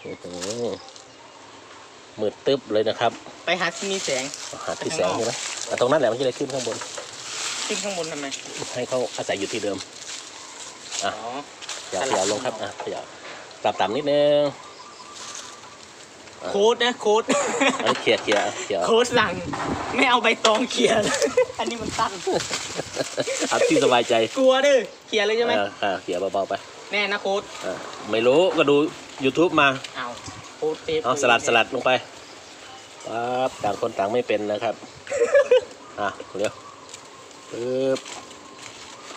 โอ้โหมืดตึ๊บเลยนะครับไปหาที่มีแสงหาที่แสงใช่ไหมแต่ตรงนั้นแหละมันจะเลยขึ้นข้างบน ขึ้นข้างบนทำไมให้เขาอาศัยอยู่ที่เดิมอ๋ออย่าขยับลงครับอะขยับปรับต่ำนิดนึงโค้ดนะโค้ดอันนี้เขี่ยเขี่ยเขี่ยโค้ดสั่งไม่เอาใบตองเขียนอันนี้มันตั้งเอาที่สบายใจ กลัวเด้อเขียนเลยใช่ไหมอ่าอ่าเขี่ยเบาๆไป แน่นะโค้ดอ่าไม่รู้ก็ดู YouTube มา เอาโค้ดเทปเอาสลัดสลัดลงไปปั๊บต่างคนต่างไม่เป็นนะครับ อะเร็วปึ๊บ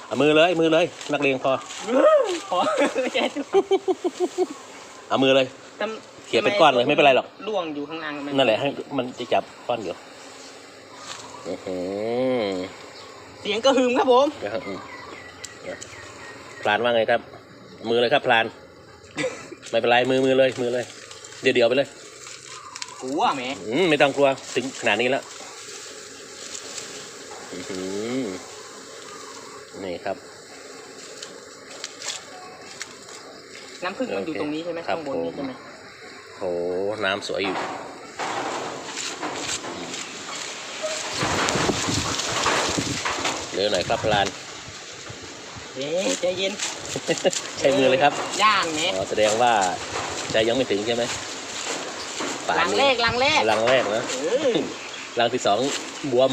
เอามือเลยมือเลย นักเลงพอพอแค่ทุกเอามือเลย ทำเขียนเป็นก้อนเลยไม่เป็นไรหรอก ล่วงอยู่ข้างล่างมันั่นแหละให้มันจะจับก้อนอยู่อื้อหือเสียงกระหึ่มครับผม เดี๋ยวอืมเดี๋ยวพลานว่าไงครับ มือเลยครับพลาน ไม่เป็นไรมือมือเลยมือเลย เดี๋ยวเดี๋ยวไปเลยกลัวแหมอืมไม่ต้องกลัวถึงขนาดนี้แล้วอื้อหือนี่ครับ น้ำผึ้งมันอยู่ตรงนี้ใช่ไหมครับข้างบนนี้ผมใช่ไหมโหน้ำสวยอยู่เร็วหน่อยครับพลานเอ๊ะใจเย็น ใช้มือเลยครับย่างแหมอ๋อแสดงว่าใจยังไม่ถึงใช่ไหมป่าหลันงนี้แรกหลังแรกรังแรกนะเออรังที่สองบวม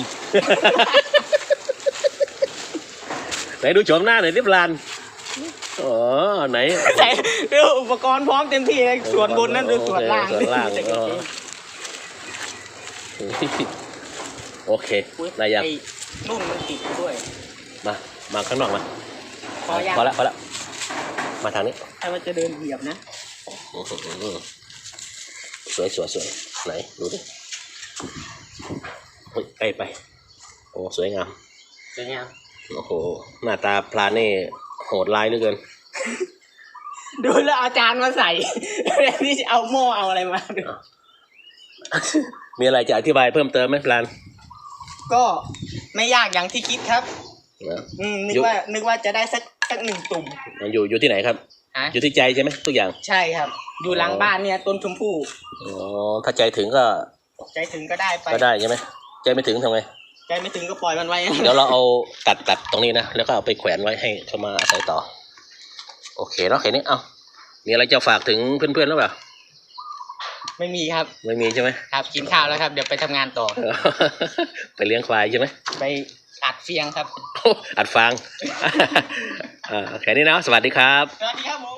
ไหนดูโฉมหน้าหน่อยดิพลานอ๋อไหนใส่เดี๋ยวอุปกรณ์พร้อมเต็มที่เลยส่วนบนนั่นคือส่วนล่างส่วนล่างแต่กางเกงโอเคอุ๊ยนายยังไอ้นุ่นมันติดด้วย มา มาข้างนอกมา พอยังพอละพอละ มาทางนี้ถ้ามันจะเดินเหยียบนะอื้อหือสวยสวยสวยไหนดูดิเฮ้ยใกล้ไป โอ้สวยงามเป็นยังโอ้โห หน้าตาพลานนี่โหดร้ายเหลือเกิน ดูแล้วเอาจานมาใส่นี่จะเอาหม้อเอาอะไรมาดูมีอะไรจะอธิบายเพิ่มเติมไหมพลาน ก็ไม่ยากอย่างที่คิดครับนะอืมนึกยุว่านึกว่าจะได้สักสัก หนึ่งตุ่มมันอยู่อยู่ที่ไหนครับ ฮะ อยู่ที่ใจใช่ไหมทุกอย่าง ใช่ครับ อยู่หลังบ้านเนี่ยต้นชมพู่อ๋อ ถ้าใจถึงก็ ใจถึงก็ได้ไปก็ได้ใช่ไหม ใจไม่ถึงทำไง ใจไม่ถึงก็ปล่อยมันไว้ เดี๋ยวเราเอาตัดตัดตรงนี้นะ แล้วก็เอาไปแขวนไว้ให้เขามาอาศัยต่อ โอเคเนาะแค่นี้ เอ้ามีอะไรจะฝากถึงเพื่อนๆหรือเปล่า ไม่มีครับ ไม่มีใช่ไหม ครับกินข้าวแล้วครับ เดี๋ยวไปทำงานต่อ ไปเลี้ยงควายใช่ไหมไป อัดเฟียงครับ อัดฟางอ่าแค่นี้นะสวัสดีครับ สวัสดีครับผม